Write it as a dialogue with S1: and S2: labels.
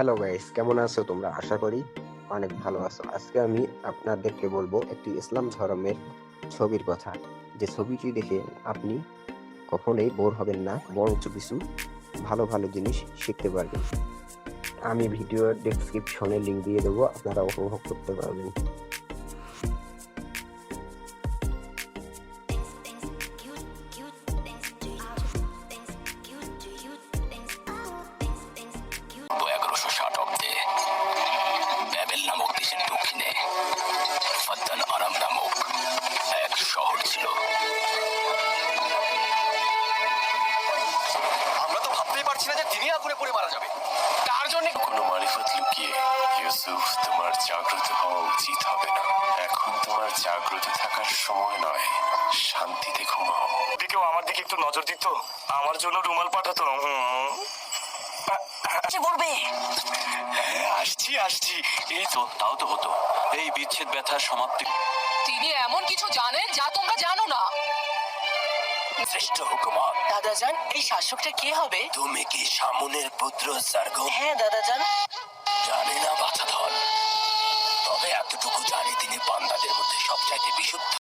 S1: Hello guys কেমন আছো তোমরা? আশা করি অনেক ভালো আছো। আজকে আমি আপনাদেরকে বলব একটি ইসলাম ধর্মের ছবির কথা। যে ছবিটি দেখে আপনি কখনোই বোর হবেন না, বরঞ্চ কিছু ভালো ভালো জিনিস শিখতে পারবেন। আমি ভিডিও ডেসক্রিপশনে লিঙ্ক দিয়ে দেবো, আপনারা উপভোগ করতে পারবেন।
S2: পারছি না যে তিনি আগুনে পড়ে মারা যাবে। তার জন্য
S3: কোনো মারিফত লুকিয়ে ইউসুফ তোমার জাগ্রত হওয়া উচিত হবে না। এখন তোমার জাগ্রত থাকার সময় নয় শান্তিতে ঘুমাও।
S2: দিকেও আমার দিকে একটু নজর দিত আমার জন্য রুমাল পাঠাতো।
S3: হ্যাঁ, আসছি আসছি। এই তো তাও তো হতো। এই বিচ্ছেদ ব্যথার সমাপ্তি।
S4: তিনি এমন কিছু জানেন যা
S3: শ্রেষ্ঠ হুকুমত।
S5: দাদাজান এই শাসকটা কে হবে?
S3: তুমি কি সামুনের পুত্র সার্গ
S5: হ্যাঁ দাদাজান।
S3: জানি না বাছা।